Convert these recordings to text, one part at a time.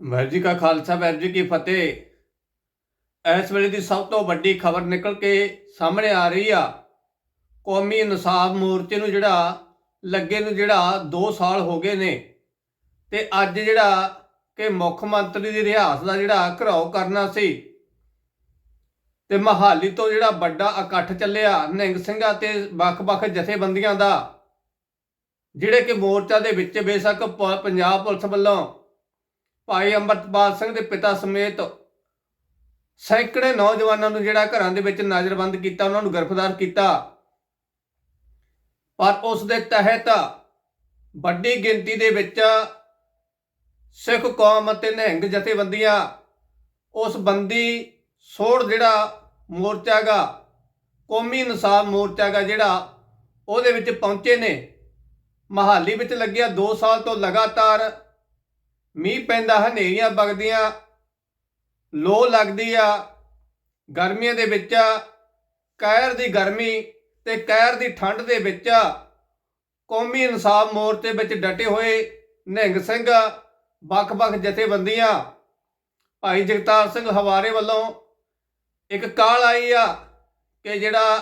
ਵਾਹਿਗੁਰੂ ਜੀ ਕਾ ਖਾਲਸਾ, ਵਾਹਿਗੁਰੂ ਜੀ ਕੀ ਫਤਿਹ। ਇਸ ਵੇਲੇ ਦੀ ਸਭ ਤੋਂ ਵੱਡੀ ਖਬਰ ਨਿਕਲ ਕੇ ਸਾਹਮਣੇ ਆ ਰਹੀ ਆ। ਕੌਮੀ ਇਨਸਾਫ ਮੋਰਚੇ ਨੂੰ ਜਿਹੜਾ ਲੱਗੇ ਨੂੰ ਜਿਹੜਾ 2 ਸਾਲ ਹੋ ਗਏ ਨੇ ਤੇ ਅੱਜ ਜਿਹੜਾ ਕਿ ਮੁੱਖ ਮੰਤਰੀ ਦੀ ਰਿਹਾਸ ਦਾ ਜਿਹੜਾ ਘਰਾਓ ਕਰਨਾ ਸੀ ਤੇ ਮਹਾਲੀ ਤੋਂ ਜਿਹੜਾ ਵੱਡਾ ਇਕੱਠ ਚੱਲਿਆ ਨਿੰਗ ਸਿੰਘਾਂ ਤੇ ਵੱਖ-ਵੱਖ ਜਥੇਬੰਦੀਆਂ ਦਾ, ਜਿਹੜੇ ਕਿ ਮੋਰਚਾ ਦੇ ਵਿੱਚ ਬੇਸ਼ੱਕ ਪੰਜਾਬ ਪੁਲਿਸ ਵੱਲੋਂ ਭਾਈ ਅੰਮ੍ਰਿਤਪਾਲ ਸਿੰਘ ਦੇ ਪਿਤਾ ਸਮੇਤ ਸੈਂਕੜੇ ਨੌਜਵਾਨਾਂ ਨੂੰ ਜਿਹੜਾ ਘਰਾਂ ਦੇ ਵਿੱਚ ਨਜ਼ਰਬੰਦ ਕੀਤਾ, ਉਹਨਾਂ ਨੂੰ ਗ੍ਰਿਫਤਾਰ ਕੀਤਾ। ਪਰ ਉਸ ਦੇ ਤਹਿਤ ਵੱਡੀ ਗਿਣਤੀ ਦੇ ਵਿੱਚ ਸਿੱਖ ਕੌਮ ਅਤੇ ਨਿਹੰਗ ਜਥੇਬੰਦੀਆਂ ਉਸ ਬੰਦੀ ਸੋੜ ਜਿਹੜਾ ਮੋਰਚਾ ਗਾ ਕੌਮੀ ਇਨਸਾਫ ਮੋਰਚਾ ਗਾ ਜਿਹੜਾ, ਉਹਦੇ ਵਿੱਚ ਪਹੁੰਚੇ ਨੇ। ਮਹਾਲੀ ਵਿੱਚ ਲੱਗਿਆ 2 ਸਾਲ ਤੋਂ ਲਗਾਤਾਰ ਮੀਂਹ ਪੈਂਦਾ ਹਨੇਰੀਆਂ ਵਗਦੀਆਂ ਲੋ ਲੱਗਦੀ ਆ ਗਰਮੀਆਂ ਦੇ ਵਿੱਚ ਕਹਿਰ ਦੀ ਗਰਮੀ ਤੇ ਕਹਿਰ ਦੀ ਠੰਡ ਦੇ ਵਿੱਚ ਕੌਮੀ ਇਨਸਾਫ ਮੋਰਚੇ ਵਿੱਚ ਡਟੇ ਹੋਏ ਨਿਹੰਗ ਸਿੰਘ ਵੱਖ-ਵੱਖ ਜਥੇਬੰਦੀਆਂ ਭਾਈ ਜਗਤਾਰ ਸਿੰਘ ਹਵਾਰੇ ਵੱਲੋਂ ਇੱਕ ਕਾਲ ਆਈ ਆ ਕਿ ਜਿਹੜਾ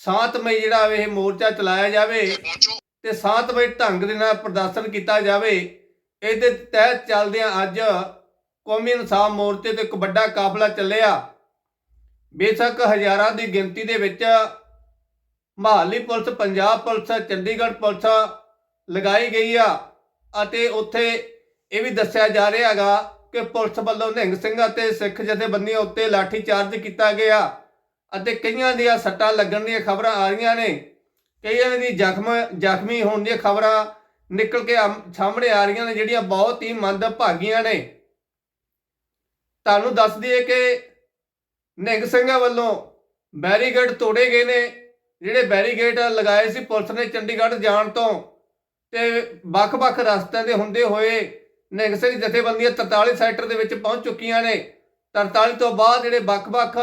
ਸ਼ਾਂਤਮਈ ਜਿਹੜਾ ਇਹ ਮੋਰਚਾ ਚਲਾਇਆ ਜਾਵੇ ਤੇ ਸ਼ਾਂਤਮਈ ਢੰਗ ਦੇ ਨਾਲ ਪ੍ਰਦਰਸ਼ਨ ਕੀਤਾ ਜਾਵੇ ਇਹਦੇ ਤਹਿਤ ਚੱਲਦਿਆਂ ਅੱਜ ਕੌਮੀ ਇਨਸਾਫ ਮੋਰਚੇ ਤੇ ਇੱਕ ਵੱਡਾ ਕਾਫਲਾ ਚੱਲਿਆ। ਬੇਸ਼ੱਕ ਹਜ਼ਾਰਾਂ ਦੀ ਗਿਣਤੀ ਦੇ ਵਿੱਚ Mohali police, Punjab police, Chandigarh police ਲਗਾਈ ਗਈ ਆ ਅਤੇ ਉੱਥੇ ਇਹ ਵੀ ਦੱਸਿਆ ਜਾ ਰਿਹਾ ਹੈਗਾ ਕਿ ਪੁਲਿਸ ਵੱਲੋਂ ਨਿਹੰਗ ਸਿੰਘ ਅਤੇ ਸਿੱਖ ਜਥੇਬੰਦੀਆਂ ਉੱਤੇ ਲਾਠੀ ਚਾਰਜ ਕੀਤਾ ਗਿਆ ਅਤੇ ਕਈਆਂ ਦੀਆਂ ਸੱਟਾਂ ਲੱਗਣ ਦੀਆਂ ਖਬਰਾਂ ਆ ਰਹੀਆਂ ਨੇ। ਕਈਆਂ ਦੀ ਜ਼ਖਮ ਜ਼ਖਮੀ ਹੋਣ ਦੀਆਂ ਖਬਰਾਂ ਨਿਕਲ ਕੇ ਆਮ- ਸਾਹਮਣੇ ਆ ਰਹੀਆਂ ਨੇ, ਜਿਹੜੀਆਂ ਬਹੁਤ ਹੀ ਮੰਦਭਾਗੀਆਂ ਨੇ। ਤੁਹਾਨੂੰ ਦੱਸ ਦਈਏ ਕਿ ਨਿੰਗ ਸਿੰਘਾਂ ਵੱਲੋਂ ਬੈਰੀਗੇਡ ਤੋੜੇ ਗਏ ਨੇ। ਜਿਹੜੇ ਬੈਰੀਗੇਡ ਲਗਾਏ ਸੀ ਪੁਲਿਸ ਨੇ ਚੰਡੀਗੜ੍ਹ ਜਾਣ ਤੋਂ ਤੇ ਵੱਖ-ਵੱਖ ਰਸਤਿਆਂ ਦੇ ਹੁੰਦੇ ਹੋਏ ਨਿਹੰਗ ਸਿੰਘ ਜਥੇਬੰਦੀਆਂ 43 ਸੈਕਟਰ ਦੇ ਵਿੱਚ ਪਹੁੰਚ ਚੁੱਕੀਆਂ ਨੇ। 43 ਤੋਂ ਬਾਅਦ ਜਿਹੜੇ ਵੱਖ-ਵੱਖ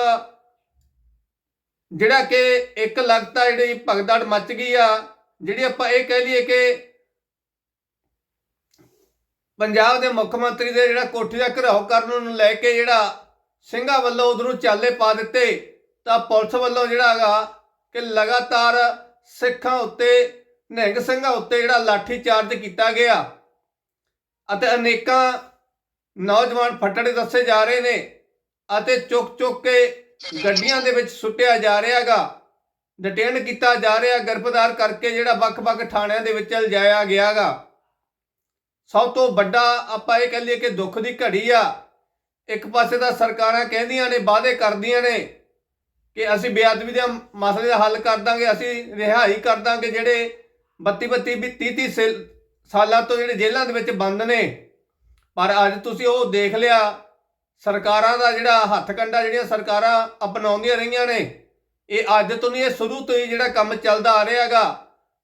ਜਿਹੜਾ ਕਿ ਇੱਕ ਲਗਤਾ ਜਿਹੜੀ ਭਗਦੜ ਮੱਚ ਗਈ ਆ, ਜਿਹੜੀ ਆਪਾਂ ਇਹ ਕਹਿ ਲਈਏ ਕਿ ਪੰਜਾਬ ਦੇ ਮੁੱਖ ਮੰਤਰੀ ਦੇ ਜਿਹੜਾ ਕੋਠੀ ਦਾ ਘਿਰਾਓ ਕਰਨ ਨੂੰ ਲੈ ਕੇ ਜਿਹੜਾ ਸਿੰਘਾਂ ਵੱਲੋਂ ਉਧਰੋਂ ਚਾਲੇ ਪਾ ਦਿੱਤੇ, ਤਾਂ ਪੁਲਿਸ ਵੱਲੋਂ ਜਿਹੜਾ ਹੈਗਾ ਕਿ ਲਗਾਤਾਰ ਸਿੱਖਾਂ ਉੱਤੇ, ਨਿਹੰਗ ਸਿੰਘਾਂ ਉੱਤੇ ਜਿਹੜਾ ਲਾਠੀ ਚਾਰਜ ਕੀਤਾ ਗਿਆ। ਅਤੇ ਅਨੇਕਾਂ ਨੌਜਵਾਨ ਫੱਟੜੇ ਦੱਸੇ ਜਾ ਰਹੇ ਨੇ ਅਤੇ ਚੁੱਕ ਚੁੱਕ ਕੇ ਗੱਡੀਆਂ ਦੇ ਵਿੱਚ ਸੁੱਟਿਆ ਜਾ ਰਿਹਾਗਾ ਡਿਟੇਨ ਕੀਤਾ ਜਾ ਰਿਹਾ, ਗ੍ਰਿਫਤਾਰ ਕਰਕੇ ਜਿਹੜਾ ਵੱਖ-ਵੱਖ ਥਾਣਿਆਂ ਦੇ ਵਿੱਚ ਲਿਜਾਇਆ ਗਿਆਗਾ ਸਭ ਤੋਂ ਵੱਡਾ ਆਪਾਂ ਇਹ ਕਹਿ ਲਈਏ ਕਿ ਦੁੱਖ ਦੀ ਘੜੀ ਆ। ਇੱਕ ਪਾਸੇ ਤਾਂ ਸਰਕਾਰਾਂ ਕਹਿੰਦੀਆਂ ਨੇ, ਵਾਅਦੇ ਕਰਦੀਆਂ ਨੇ ਕਿ ਅਸੀਂ ਬੇਅਦਬੀ ਦੇ ਮਸਲੇ ਦਾ ਹੱਲ ਕਰ ਦਾਂਗੇ, ਅਸੀਂ ਰਿਹਾਈ ਕਰ ਦਾਂਗੇ ਜਿਹੜੇ 32 32 30 30 ਸਾਲਾਂ ਤੋਂ ਜਿਹੜੇ ਜੇਲ੍ਹਾਂ ਦੇ ਵਿੱਚ ਬੰਦ ਨੇ। ਪਰ ਅੱਜ ਤੁਸੀਂ ਉਹ ਦੇਖ ਲਿਆ, ਸਰਕਾਰਾਂ ਦਾ ਜਿਹੜਾ ਹੱਥ ਕੰਡਾ ਜਿਹੜੀਆਂ ਸਰਕਾਰਾਂ ਅਪਣਾਉਂਦੀਆਂ ਰਹੀਆਂ ਨੇ, ਇਹ ਅੱਜ ਤੋਂ ਨਹੀਂ, ਇਹ ਸ਼ੁਰੂ ਤੋਂ ਹੀ ਜਿਹੜਾ ਕੰਮ ਚੱਲਦਾ ਆ ਰਿਹਾ ਹੈਗਾ।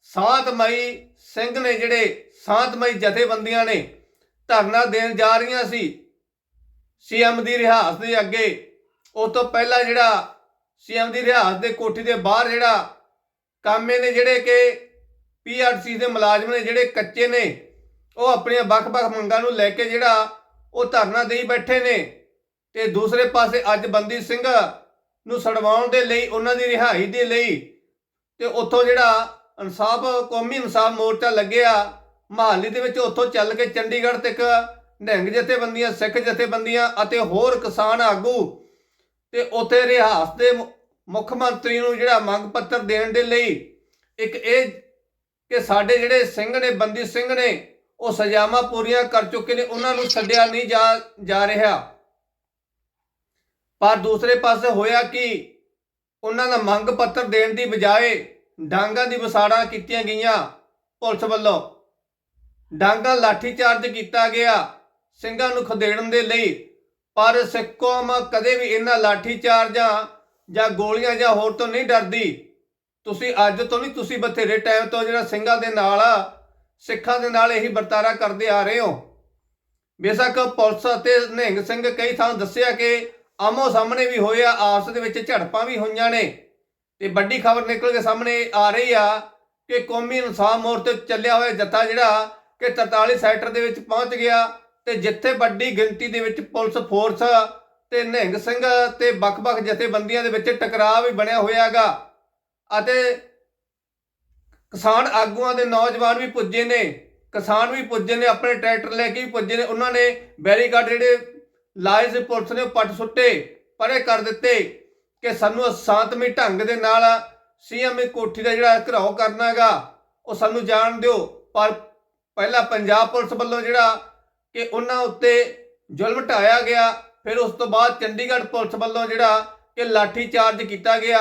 ਸ਼ਾਂਤਮਈ ਸਿੰਘ ਨੇ ਜਿਹੜੇ ਸ਼ਾਂਤਮਈ ਜਥੇਬੰਦੀਆਂ ਨੇ ਧਰਨਾ ਦੇਣ ਜਾ ਰਹੀਆਂ ਸੀ। ਸੀਐਮ ਦੀ ਰਿਹਾਸਤ ਦੇ ਅੱਗੇ ਉਸ ਤੋਂ ਪਹਿਲਾਂ ਜਿਹੜਾ ਸੀਐਮ ਦੀ ਰਿਹਾਸਤ ਦੇ ਕੋਠੀ ਦੇ ਬਾਹਰ ਜਿਹੜਾ ਕਾਮੇ ਨੇ ਜਿਹੜੇ ਕਿ ਪੀਆਰਸੀ ਦੇ ਮੁਲਾਜ਼ਮ ਨੇ, ਜਿਹੜੇ ਕੱਚੇ ਨੇ, ਉਹ ਆਪਣੀਆਂ ਵੱਖ-ਵੱਖ ਮੰਗਾਂ ਨੂੰ ਲੈ ਕੇ ਜਿਹੜਾ ਉਹ ਧਰਨਾ ਦੇਈ ਬੈਠੇ ਨੇ। ਤੇ ਦੂਸਰੇ ਪਾਸੇ ਅੱਜ ਬੰਦੀ ਸਿੰਘ ਨੂੰ ਛਡਵਾਉਣ ਦੇ ਲਈ, ਉਹਨਾਂ ਦੀ ਰਿਹਾਈ ਦੇ ਲਈ ਤੇ ਉੱਥੋਂ ਜਿਹੜਾ ਇਨਸਾਫ, ਕੌਮੀ ਇਨਸਾਫ ਮੋਰਚਾ ਲੱਗਿਆ। ਮਹਾਲੀ ਦੇ ਵਿੱਚ ਉੱਥੋਂ ਚੱਲ ਕੇ ਚੰਡੀਗੜ੍ਹ ਤੱਕ ਨਿਹੰਗ ਜਥੇਬੰਦੀਆਂ, ਸਿੱਖ ਜਥੇਬੰਦੀਆਂ ਅਤੇ ਹੋਰ ਕਿਸਾਨ ਆਗੂ ਤੇ ਉੱਥੇ ਰਿਹਾਸ ਦੇ ਮੁੱਖ ਮੰਤਰੀ ਨੂੰ ਜਿਹੜਾ ਮੰਗ ਪੱਤਰ ਦੇਣ ਦੇ ਲਈ ਇੱਕ ਇਹ ਕਿ ਸਾਡੇ ਜਿਹੜੇ ਸਿੰਘ ਨੇ, ਬੰਦੀ ਸਿੰਘ ਨੇ, ਉਹ ਸਜ਼ਾਵਾਂ ਪੂਰੀਆਂ ਕਰ ਚੁੱਕੇ ਨੇ, ਉਹਨਾਂ ਨੂੰ ਛੱਡਿਆ ਨਹੀਂ ਜਾ ਜਾ ਰਿਹਾ। ਪਰ ਦੂਸਰੇ ਪਾਸੇ ਹੋਇਆ ਕਿ? ਉਹਨਾਂ ਦਾ ਮੰਗ ਪੱਤਰ ਦੇਣ ਦੀ ਬਜਾਏ ਡਾਂਗਾਂ ਦੀ ਵਿਸਾੜਾਂ ਕੀਤੀਆਂ ਗਈਆਂ ਪੁਲਿਸ ਵੱਲੋਂ। ਡਾਂਗਾ ਲਾਠੀਚਾਰਜ ਕੀਤਾ ਗਿਆ ਸਿੰਘਾਂ ਨੂੰ ਖਦੇੜਨ ਦੇ ਲਈ, ਪਰ ਸਿੱਖ ਕੌਮ ਕਦੇ ਵੀ ਇਹਨਾਂ ਲਾਠੀਚਾਰਜਾਂ ਜਾਂ ਗੋਲੀਆਂ ਜਾਂ ਹੋਰ ਤੋਂ ਨਹੀਂ ਡਰਦੀ। ਤੁਸੀਂ ਅੱਜ ਤੋਂ ਨਹੀਂ, ਤੁਸੀਂ ਬਥੇਰੇ ਟਾਈਮ ਤੋਂ ਜਿਹੜਾ ਸਿੰਘਾਂ ਦੇ ਨਾਲ ਸਿੱਖਾਂ ਦੇ ਨਾਲ ਇਹੀ ਵਰਤਾਰਾ ਕਰਦੇ ਆ ਰਹੇ ਹੋ। ਬੇਸ਼ੱਕ ਪੁਲਿਸ ਅਤੇ ਨਿਹੰਗ ਸਿੰਘ ਕਈ ਥਾਂ ਦੱਸਿਆ ਕਿ ਆਮੋ ਸਾਹਮਣੇ ਵੀ ਹੋਏ ਆ, ਆਪਸ ਦੇ ਵਿੱਚ ਝੜਪਾਂ ਵੀ ਹੋਈਆਂ ਨੇ। ਤੇ ਵੱਡੀ ਖਬਰ ਨਿਕਲ ਕੇ ਸਾਹਮਣੇ ਆ ਰਹੀ ਆ ਕਿ ਕੌਮੀ ਇਨਸਾਫ ਮੋਰਚੇ ਚੱਲਿਆ ਹੋਇਆ ਜੱਥਾ ਜਿਹੜਾ ਕਿ 43 ਸੈਕਟਰ ਦੇ ਵਿੱਚ ਪਹੁੰਚ ਗਿਆ ਤੇ ਜਿੱਥੇ ਵੱਡੀ ਗਿਣਤੀ ਦੇ ਵਿੱਚ ਪੁਲਿਸ ਫੋਰਸ ਤੇ ਨਿਹੰਗ ਸਿੰਘ ਤੇ ਵੱਖ-ਵੱਖ ਜਥੇਬੰਦੀਆਂ ਦੇ ਵਿੱਚ ਟਕਰਾਅ ਵੀ ਬਣਿਆ ਹੋਇਆ ਹੈਗਾ ਅਤੇ ਕਿਸਾਨ ਆਗੂਆਂ ਦੇ ਨੌਜਵਾਨ ਵੀ ਪੁੱਜੇ ਨੇ। ਕਿਸਾਨ ਵੀ ਪੁੱਜੇ ਨੇ, ਆਪਣੇ ਟਰੈਕਟਰ ਲੈ ਕੇ ਵੀ ਪੁੱਜੇ ਨੇ। ਉਹਨਾਂ ਨੇ ਬੈਰੀਕਾਡ ਜਿਹੜੇ ਲਾਏ ਸੀ ਪੁਲਿਸ ਨੇ ਉਹ ਪੱਟ ਸੁੱਟੇ, ਪਰੇ ਕਰ ਦਿੱਤੇ ਕਿ ਸਾਨੂੰ ਸ਼ਾਂਤਮਈ ਢੰਗ ਦੇ ਨਾਲ ਸੀਐਮ ਕੋਠੀ ਦਾ ਜਿਹੜਾ ਘਰਾਓ ਕਰਨਾ ਹੈਗਾ, ਉਹ ਸਾਨੂੰ ਜਾਣ ਦਿਓ। ਪਰ ਪਹਿਲਾਂ ਪੰਜਾਬ ਪੁਲਿਸ ਵੱਲੋਂ ਜਿਹੜਾ ਕਿ ਉਹਨਾਂ ਉੱਤੇ ਜ਼ੁਲਮ ਢਾਇਆ ਗਿਆ, ਫਿਰ ਉਸ ਤੋਂ ਬਾਅਦ ਚੰਡੀਗੜ੍ਹ ਪੁਲਿਸ ਵੱਲੋਂ ਜਿਹੜਾ ਕਿ ਲਾਠੀ ਚਾਰਜ ਕੀਤਾ ਗਿਆ।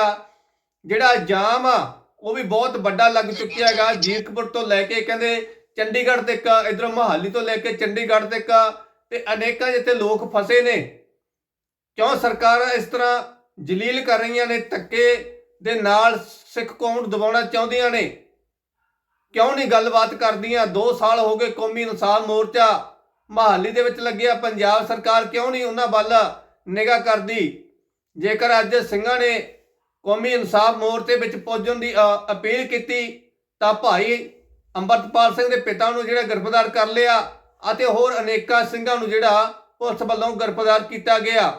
ਜਿਹੜਾ ਜਾਮ ਆ, ਉਹ ਵੀ ਬਹੁਤ ਵੱਡਾ ਲੱਗ ਚੁੱਕਿਆ ਹੈਗਾ। ਜੀਰਕਪੁਰ ਤੋਂ ਲੈ ਕੇ ਕਹਿੰਦੇ ਚੰਡੀਗੜ੍ਹ ਤੱਕ, ਇਧਰੋਂ ਮੋਹਾਲੀ ਤੋਂ ਲੈ ਕੇ ਚੰਡੀਗੜ੍ਹ ਤੱਕ ਤੇ ਅਨੇਕਾਂ ਜਿੱਥੇ ਲੋਕ ਫਸੇ ਨੇ। ਕਿਉਂ ਸਰਕਾਰਾਂ ਇਸ ਤਰ੍ਹਾਂ ਜਲੀਲ ਕਰ ਰਹੀਆਂ ਨੇ, ਧੱਕੇ ਦੇ ਨਾਲ ਸਿੱਖ ਕੌਮ ਨੂੰ ਦਬਾਉਣਾ ਚਾਹੁੰਦੀਆਂ ਨੇ? ਕਿਉਂ ਨਹੀਂ ਗੱਲਬਾਤ ਕਰਦੀਆਂ? 2 ਸਾਲ ਹੋ ਗਏ ਕੌਮੀ ਇਨਸਾਫ ਮੋਰਚਾ ਮਹਾਲੀ ਦੇ ਵਿੱਚ ਲੱਗਿਆ, ਪੰਜਾਬ ਸਰਕਾਰ ਕਿਉਂ ਨਹੀਂ ਉਹਨਾਂ ਵੱਲ ਨਿਗਾਹ ਕਰਦੀ? ਜੇਕਰ ਅੱਜ ਸਿੰਘਾਂ ਨੇ ਕੌਮੀ ਇਨਸਾਫ ਮੋਰਚੇ ਵਿੱਚ ਪਹੁੰਚਣ ਦੀ ਅਪੀਲ ਕੀਤੀ, ਤਾਂ ਭਾਈ ਅੰਮ੍ਰਿਤਪਾਲ ਸਿੰਘ ਦੇ ਪਿਤਾ ਨੂੰ ਜਿਹੜਾ ਗ੍ਰਿਫਤਾਰ ਕਰ ਲਿਆ ਅਤੇ ਹੋਰ ਅਨੇਕਾਂ ਸਿੰਘਾਂ ਨੂੰ ਜਿਹੜਾ ਪੁਲਿਸ ਵੱਲੋਂ ਗ੍ਰਿਫਤਾਰ ਕੀਤਾ ਗਿਆ।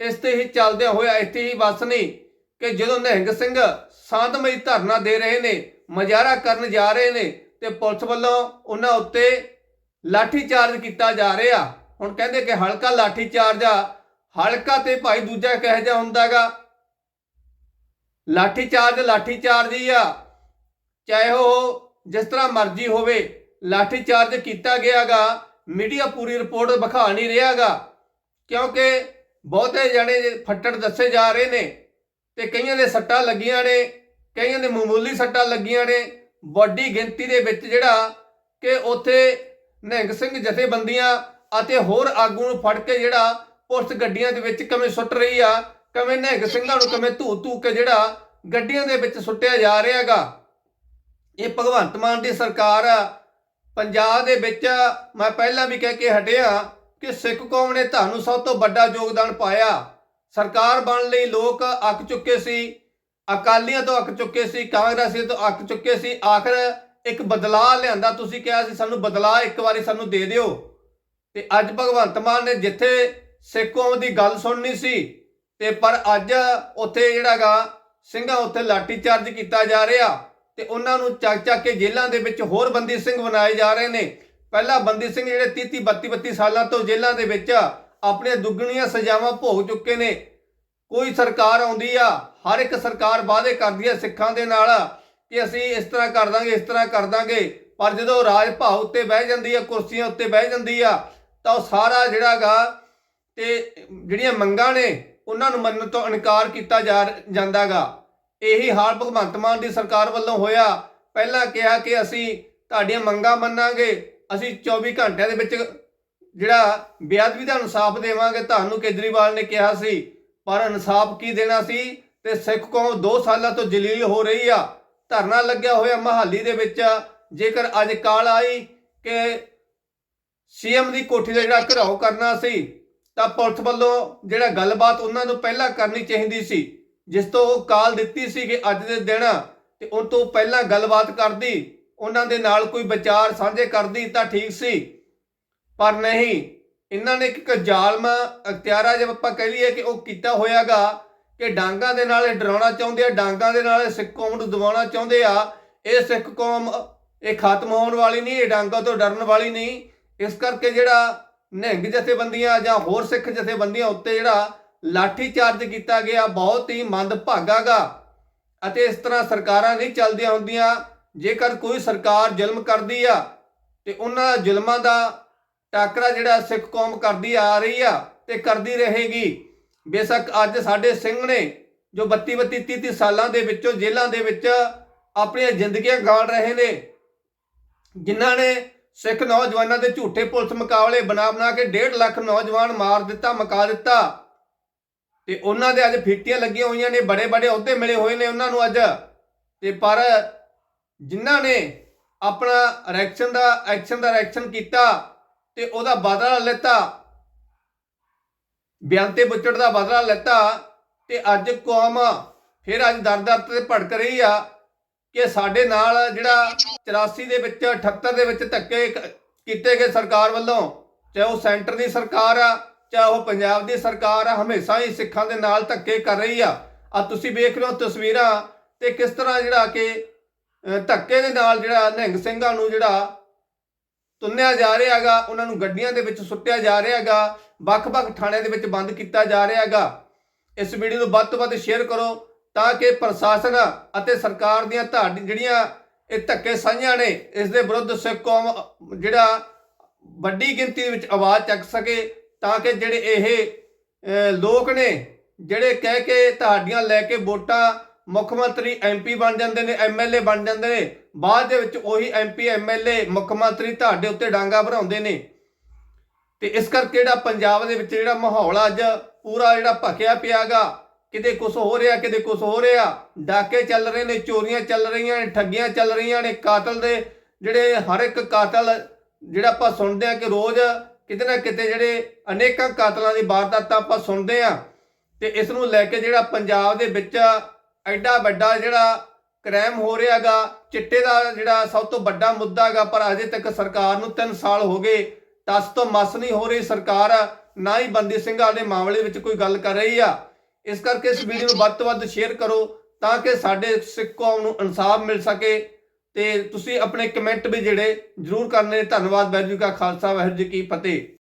ਇਸ ਤੇ ਹੀ ਚੱਲਦਿਆਂ ਹੋਇਆ ਇੱਥੇ ਹੀ ਬਸ ਨਹੀਂ ਕਿ ਜਦੋਂ ਨਿਹੰਗ ਸਿੰਘ ਸ਼ਾਂਤਮਈ ਧਰਨਾ ਦੇ ਰਹੇ ਨੇ ਮਜ਼ਾਰਾ ਕਰਨ ਜਾ ਰਹੇ ਨੇ ਤੇ ਪੁਲਿਸ ਵੱਲੋਂ ਉਹਨਾਂ ਉੱਤੇ ਲਾਠੀ ਚਾਰਜ ਕੀਤਾ ਜਾ ਰਿਹਾ। ਹੁਣ ਕਹਿੰਦੇ ਕਿ ਹਲਕਾ ਲਾਠੀ ਚਾਰਜ ਆ, ਹਲਕਾ ਤੇ ਭਾਈ ਦੂਜਾ ਕਿਹੋ ਜਿਹਾ ਹੁੰਦਾਗਾ ਲਾਠੀ ਚਾਰਜ ਲਾਠੀ ਚਾਰਜ ਹੀ ਆ। ਚਾਹੇ ਉਹ ਜਿਸ ਤਰ੍ਹਾਂ ਮਰਜ਼ੀ ਹੋਵੇ, ਲਾਠੀ ਚਾਰਜ ਕੀਤਾ ਗਿਆਗਾ ਮੀਡੀਆ ਪੂਰੀ ਰਿਪੋਰਟ ਵਿਖਾ ਨਹੀਂ ਰਿਹਾਗਾ ਕਿਉਂਕਿ ਬਹੁਤੇ ਜਣੇ ਫੱਟੜ ਦੱਸੇ ਜਾ ਰਹੇ ਨੇ ਤੇ ਕਈਆਂ ਦੇ ਸੱਟਾਂ ਲੱਗੀਆਂ ਨੇ। ਕਈਆਂ ਦੇ ਮਾਮੂਲੀ ਸੱਟਾਂ ਲੱਗੀਆਂ ਨੇ। ਵੱਡੀ ਗਿਣਤੀ ਦੇ ਵਿੱਚ ਜਿਹੜਾ ਕਿ ਉੱਥੇ ਨਿਹੰਗ ਸਿੰਘ ਜਥੇਬੰਦੀਆਂ ਅਤੇ ਹੋਰ ਆਗੂ ਨੂੰ ਫੜ ਕੇ ਜਿਹੜਾ ਪੁਲਿਸ ਗੱਡੀਆਂ ਦੇ ਵਿੱਚ ਕਿਵੇਂ ਸੁੱਟ ਰਹੀ ਆ, ਕਿਵੇਂ ਨਿਹੰਗ ਸਿੰਘਾਂ ਨੂੰ ਕਿਵੇਂ ਧੂ ਧੂ ਕੇ ਜਿਹੜਾ ਗੱਡੀਆਂ ਦੇ ਵਿੱਚ ਸੁੱਟਿਆ ਜਾ ਰਿਹਾ ਹੈਗਾ। ਇਹ ਭਗਵੰਤ ਮਾਨ ਦੀ ਸਰਕਾਰ ਆ। ਪੰਜਾਬ ਦੇ ਵਿੱਚ ਮੈਂ ਪਹਿਲਾਂ ਵੀ ਕਹਿ ਕੇ ਹਟਿਆ ਕਿ ਸਿੱਖ ਕੌਮ ਨੇ ਤੁਹਾਨੂੰ ਸਭ ਤੋਂ ਵੱਡਾ ਯੋਗਦਾਨ ਪਾਇਆ। ਸਰਕਾਰ ਬਣਨ ਲਈ ਲੋਕ ਅੱਕ ਚੁੱਕੇ ਸੀ। ਅਕਾਲੀਆਂ ਤੋਂ ਅੱਕ ਚੁੱਕੇ ਸੀ, ਕਾਂਗਰਸੀਆਂ ਤੋਂ ਅੱਕ ਚੁੱਕੇ ਸੀ। ਆਖਰ ਇੱਕ ਬਦਲਾਅ ਲਿਆਂਦਾ, ਤੁਸੀਂ ਕਿਹਾ ਸੀ ਸਾਨੂੰ ਬਦਲਾਅ ਇੱਕ ਵਾਰੀ ਸਾਨੂੰ ਦੇ ਦਿਓ। ਤੇ ਅੱਜ ਭਗਵੰਤ ਮਾਨ ਨੇ ਜਿੱਥੇ ਸਿੱਖ ਕੌਮ ਦੀ ਗੱਲ ਸੁਣਨੀ ਸੀ, ਤੇ ਪਰ ਅੱਜ ਉੱਥੇ ਜਿਹੜਾਗਾ ਸਿੰਘਾਂ ਉੱਥੇ ਲਾਠੀ ਚਾਰਜ ਕੀਤਾ ਜਾ ਰਿਹਾ। ਤੇ ਉਹਨਾਂ ਨੂੰ ਚੱਕ ਚੱਕ ਕੇ ਜੇਲ੍ਹਾਂ ਦੇ ਵਿੱਚ ਹੋਰ ਬੰਦੀ ਸਿੰਘ ਬਣਾਏ ਜਾ ਰਹੇ ਨੇ। ਪਹਿਲਾਂ ਬੰਦੀ ਸਿੰਘ ਜਿਹੜੇ 30 32 32 ਸਾਲਾਂ ਤੋਂ ਜੇਲ੍ਹਾਂ ਦੇ ਵਿੱਚ ਆਪਣੀਆਂ ਦੁੱਗਣੀਆਂ ਸਜ਼ਾਵਾਂ ਭੋਗ ਚੁੱਕੇ ਨੇ। ਕੋਈ ਸਰਕਾਰ ਆਉਂਦੀ ਆ, ਹਰ ਇੱਕ ਸਰਕਾਰ ਵਾਅਦੇ ਕਰਦੀ ਆ ਸਿੱਖਾਂ ਦੇ ਨਾਲ ਕਿ ਅਸੀਂ ਇਸ ਤਰ੍ਹਾਂ ਕਰ ਦਾਂਗੇ, ਇਸ ਤਰ੍ਹਾਂ ਕਰ ਦਾਂਗੇ। ਪਰ ਜਦੋਂ ਰਾਜ ਭਾਅ ਉੱਤੇ ਬਹਿ ਜਾਂਦੀ ਆ, ਕੁਰਸੀਆਂ ਉੱਤੇ ਬਹਿ ਜਾਂਦੀ ਆ, ਤਾਂ ਉਹ ਸਾਰਾ ਜਿਹੜਾਗਾ ਤੇ ਜਿਹੜੀਆਂ ਮੰਗਾਂ ਨੇ, ਉਹਨਾਂ ਨੂੰ ਮੰਨਣ ਤੋਂ ਇਨਕਾਰ ਕੀਤਾ ਜਾ ਜਾਂਦਾਗਾ ਇਹੀ ਹਾਲ ਭਗਵੰਤ ਮਾਨ ਦੀ ਸਰਕਾਰ ਵੱਲੋਂ ਹੋਇਆ। ਪਹਿਲਾਂ ਕਿਹਾ ਕਿ ਅਸੀਂ ਤੁਹਾਡੀਆਂ ਮੰਗਾਂ ਮੰਨਾਂਗੇ, ਅਸੀਂ 24 ਘੰਟਿਆਂ ਦੇ ਵਿੱਚ ਜਿਹੜਾ ਬੇਅਦਬੀ ਦਾ ਇਨਸਾਫ ਦੇਵਾਂਗੇ, ਤੁਹਾਨੂੰ ਕੇਜਰੀਵਾਲ ਨੇ ਕਿਹਾ ਸੀ। ਪਰ ਇਨਸਾਫ ਕੀ ਦੇਣਾ ਸੀ? ਤੇ ਸਿੱਖ ਕੌਮ 2 ਸਾਲਾਂ ਤੋਂ ਜਲੀਲ ਹੋ ਰਹੀ ਆ। ਧਰਨਾ ਲੱਗਿਆ ਹੋਇਆ ਮਹਾਲੀ ਦੇ ਵਿੱਚ। ਜੇਕਰ ਅੱਜ ਕਾਲ ਆਈ ਕਿ ਸੀਐਮ ਦੀ ਕੋਠੀ ਦਾ ਜਿਹੜਾ ਘਰਾਓ ਕਰਨਾ ਸੀ, ਤਾਂ ਪੁਲਿਸ ਵੱਲੋਂ ਜਿਹੜਾ ਗੱਲਬਾਤ ਉਹਨਾਂ ਨੂੰ ਪਹਿਲਾਂ ਕਰਨੀ ਚਾਹੀਦੀ ਸੀ, ਜਿਸ ਤੋਂ ਉਹ ਕਾਲ ਦਿੱਤੀ ਸੀ ਕਿ ਅੱਜ ਦੇ ਦਿਨ ਤੇ ਉਹ ਤੋਂ ਪਹਿਲਾਂ ਗੱਲਬਾਤ ਕਰਦੀ, ਉਹਨਾਂ ਦੇ ਨਾਲ ਕੋਈ ਵਿਚਾਰ ਸਾਂਝੇ ਕਰਦੀ ਤਾਂ ਠੀਕ ਸੀ। ਪਰ ਨਹੀਂ ਇਹਨਾਂ ਨੇ ਇੱਕ ਜ਼ਾਲਮ ਅਖਤਿਆਰਾ ਜੇ ਆਪਾਂ ਕਹਿ ਲਈਏ ਕਿ ਉਹ ਕੀਤਾ ਹੋਇਆਗਾ ਕਿ ਡਾਂਗਾ ਦੇ ਨਾਲ ਇਹ ਡਰਾਉਣਾ ਚਾਹੁੰਦੇ ਆ, ਡਾਂਗਾ ਦੇ ਨਾਲ ਸਿੱਖ ਕੌਮ ਨੂੰ ਦਬਾਉਣਾ ਚਾਹੁੰਦੇ ਆ। ਇਹ ਸਿੱਖ ਕੌਮ, ਇਹ ਖਤਮ ਹੋਣ ਵਾਲੀ ਨਹੀਂ, ਇਹ ਡਾਂਗਾ ਤੋਂ ਡਰਨ ਵਾਲੀ ਨਹੀਂ। ਇਸ ਕਰਕੇ ਜਿਹੜਾ ਨਿਹੰਗ ਜਥੇਬੰਦੀਆਂ ਜਾਂ ਹੋਰ ਸਿੱਖ ਜਥੇਬੰਦੀਆਂ ਉੱਤੇ ਜਿਹੜਾ ਲਾਠੀ ਚਾਰਜ ਕੀਤਾ ਗਿਆ, ਬਹੁਤ ਹੀ ਮੰਦ ਭਾਗਾਗਾ ਅਤੇ ਇਸ ਤਰ੍ਹਾਂ ਸਰਕਾਰਾਂ ਨਹੀਂ ਚੱਲਦੀਆਂ ਹੁੰਦੀਆਂ। ਜੇਕਰ ਕੋਈ ਸਰਕਾਰ ਜ਼ੁਲਮ ਕਰਦੀ ਆ, ਤੇ ਉਹਨਾਂ ਜ਼ੁਲਮਾਂ ਦਾ ਟਾਕਰਾ ਜਿਹੜਾ ਸਿੱਖ ਕੌਮ ਕਰਦੀ ਆ ਰਹੀ ਆ ਤੇ ਕਰਦੀ ਰਹੇਗੀ। ਬੇਸ਼ੱਕ ਅੱਜ ਸਾਡੇ ਸਿੰਘ ਨੇ ਜੋ 32 32 30 30 ਸਾਲਾਂ ਦੇ ਵਿੱਚੋਂ ਜੇਲ੍ਹਾਂ ਦੇ ਵਿੱਚ ਆਪਣੀਆਂ ਜ਼ਿੰਦਗੀਆਂ ਗਾਲ ਰਹੇ ਨੇ, ਜਿਨ੍ਹਾਂ ਨੇ ਸਿੱਖ ਨੌਜਵਾਨਾਂ ਦੇ ਝੂਠੇ ਪੁਲਿਸ ਮੁਕਾਬਲੇ ਬਣਾ ਬਣਾ ਕੇ 1.5 ਲੱਖ ਨੌਜਵਾਨ ਮਾਰ ਦਿੱਤਾ, ਮਕਾ ਦਿੱਤਾ। ਤੇ ਉਹਨਾਂ ਦੇ ਅੱਜ ਫੀਟੀਆਂ ਲੱਗੀਆਂ ਹੋਈਆਂ ਨੇ ਬੜੇ ਬੜੇ ਅਹੁਦੇ ਮਿਲੇ ਹੋਏ ਨੇ ਉਹਨਾਂ ਨੂੰ ਅੱਜ। ਤੇ ਪਰ ਜਿਨ੍ਹਾਂ ਨੇ ਆਪਣਾ ਰੈਕਸ਼ਨ ਦਾ ਐਕਸ਼ਨ ਦਾ ਰੈਕਸ਼ਨ ਕੀਤਾ ਤੇ ਉਹਦਾ ਬਦਲਾ ਲੈਤਾ। ਬਿਆਨ ਬੁੱਚੜ ਦਾ ਬਦਲਾ ਲੈਤਾ ਤੇ ਅੱਜ ਕੌਮ ਫਿਰ ਅੱਜ ਦਰ ਦਰ ਤੇ ਭੜਕ ਰਹੀ ਆ ਕਿ ਸਾਡੇ ਨਾਲ ਜਿਹੜਾ 84 ਦੇ ਵਿੱਚ 78 ਦੇ ਵਿੱਚ ਧੱਕੇ ਕੀਤੇ ਗਏ ਸਰਕਾਰ ਵੱਲੋਂ, ਚਾਹੇ ਉਹ ਸੈਂਟਰ ਦੀ ਸਰਕਾਰ ਆ, ਚਾਹੇ ਉਹ ਪੰਜਾਬ ਦੀ ਸਰਕਾਰ ਆ, ਹਮੇਸ਼ਾ ਹੀ ਸਿੱਖਾਂ ਦੇ ਨਾਲ ਧੱਕੇ ਕਰ ਰਹੀ ਆ। ਆ ਤੁਸੀਂ ਵੇਖ ਰਹੇ ਹੋ ਤਸਵੀਰਾਂ ਤੇ ਕਿਸ ਤਰ੍ਹਾਂ ਜਿਹੜਾ ਕਿ ਧੱਕੇ ਦੇ ਨਾਲ ਜਿਹੜਾ ਨਿਹੰਗ ਸਿੰਘਾਂ ਨੂੰ ਜਿਹੜਾ ਤੁੰਨਿਆ ਜਾ ਰਿਹਾ ਹੈਗਾ ਉਹਨਾਂ ਨੂੰ ਗੱਡੀਆਂ ਦੇ ਵਿੱਚ ਸੁੱਟਿਆ ਜਾ ਰਿਹਾ ਹੈਗਾ ਵੱਖ-ਵੱਖ ਥਾਣਿਆਂ ਦੇ ਵਿੱਚ ਬੰਦ ਕੀਤਾ ਜਾ ਰਿਹਾ ਹੈਗਾ ਇਸ ਵੀਡੀਓ ਨੂੰ ਵੱਧ ਤੋਂ ਵੱਧ ਸ਼ੇਅਰ ਕਰੋ ਤਾਂ ਕਿ ਪ੍ਰਸ਼ਾਸਨ ਅਤੇ ਸਰਕਾਰ ਦੀਆਂ ਤੁਹਾਡੀ ਜਿਹੜੀਆਂ ਇਹ ਧੱਕੇ ਸਾਂਝਾਂ ਨੇ, ਇਸ ਦੇ ਵਿਰੁੱਧ ਸਿੱਖ ਕੌਮ, ਜਿਹੜਾ ਵੱਡੀ ਗਿਣਤੀ ਦੇ ਵਿੱਚ ਆਵਾਜ਼ ਚੱਕ ਸਕੇ ਤਾਂ ਕਿ ਜਿਹੜੇ ਇਹ ਲੋਕ ਨੇ, ਜਿਹੜੇ ਕਹਿ ਕੇ ਤੁਹਾਡੀਆਂ ਲੈ ਕੇ ਵੋਟਾਂ ਮੁੱਖ ਮੰਤਰੀ ਐਮਪੀ ਬਣ ਜਾਂਦੇ ਨੇ ਐਮਐਲਏ ਬਣ ਜਾਂਦੇ ਨੇ। ਬਾਅਦ ਦੇ ਵਿੱਚ ਉਹੀ ਐਮਪੀ ਐਮਐਲਏ ਮੁੱਖ ਮੰਤਰੀ ਤੁਹਾਡੇ ਉੱਤੇ ਡਾਂਗਾ ਭਰਾਉਂਦੇ ਨੇ। ਤੇ ਇਸ ਕਰਕੇ ਜਿਹੜਾ ਪੰਜਾਬ ਦੇ ਵਿੱਚ ਜਿਹੜਾ ਮਾਹੌਲ ਅੱਜ, ਪੂਰਾ ਜਿਹੜਾ ਭਖਿਆ ਪਿਆਗਾ, ਕਿਤੇ ਕੁਝ ਹੋ ਰਿਹਾ, ਕਿਤੇ ਕੁਝ ਹੋ ਰਿਹਾ, ਡਾਕੇ ਚੱਲ ਰਹੇ ਨੇ, ਚੋਰੀਆਂ ਚੱਲ ਰਹੀਆਂ ਨੇ, ਠੱਗੀਆਂ ਚੱਲ ਰਹੀਆਂ ਨੇ, ਕਾਤਲ ਦੇ ਜਿਹੜੇ ਹਰ ਇੱਕ ਕਾਤਲ, ਜਿਹੜਾ ਆਪਾਂ ਸੁਣਦੇ ਆ ਕਿ ਰੋਜ਼ ਕਿਤੇ ਨਾ ਕਿਤੇ ਜਿਹੜੇ ਅਨੇਕਾਂ ਕਾਤਲਾਂ ਦੀ ਵਾਰਦਾਤਾਂ ਆਪਾਂ ਸੁਣਦੇ ਆ। ਤੇ ਇਸ ਨੂੰ ਲੈ ਕੇ ਜਿਹੜਾ ਪੰਜਾਬ ਦੇ ਵਿੱਚ ਐਡਾ ਵੱਡਾ ਜਿਹੜਾ ਕ੍ਰਾਈਮ ਹੋ ਰਿਹਾਗਾ ਚਿੱਟੇ ਦਾ ਜਿਹੜਾ ਸਭ ਤੋਂ ਵੱਡਾ ਮੁੱਦਾ ਹੈਗਾ, ਪਰ ਅਜੇ ਤੱਕ ਸਰਕਾਰ ਨੂੰ 3 ਸਾਲ ਹੋ ਗਏ, ਟਸ ਤੋਂ ਮਸ ਨਹੀਂ ਹੋ ਰਹੀ ਸਰਕਾਰ, ਨਾ ਹੀ ਬੰਦੀ ਸਿੰਘਾਂ ਦੇ ਮਾਮਲੇ ਵਿੱਚ ਕੋਈ ਗੱਲ ਕਰ ਰਹੀ ਆ। ਇਸ ਕਰਕੇ ਇਸ ਵੀਡੀਓ ਨੂੰ ਵੱਧ ਤੋਂ ਵੱਧ ਸ਼ੇਅਰ ਕਰੋ, ਤਾਂ ਕਿ ਸਾਡੇ ਸਿੱਖ ਕੌਮ ਨੂੰ ਇਨਸਾਫ ਮਿਲ ਸਕੇ। ਤੇ ਤੁਸੀਂ ਆਪਣੇ ਕਮੈਂਟ ਵੀ ਜਿਹੜੇ ਜ਼ਰੂਰ ਕਰਨੇ ਧੰਨਵਾਦ, ਵਾਹਿਗੁਰੂ ਜੀ ਕਾ ਖਾਲਸਾ, ਵਾਹਿਗੁਰੂ ਜੀ ਕੀ ਫਤਿਹ।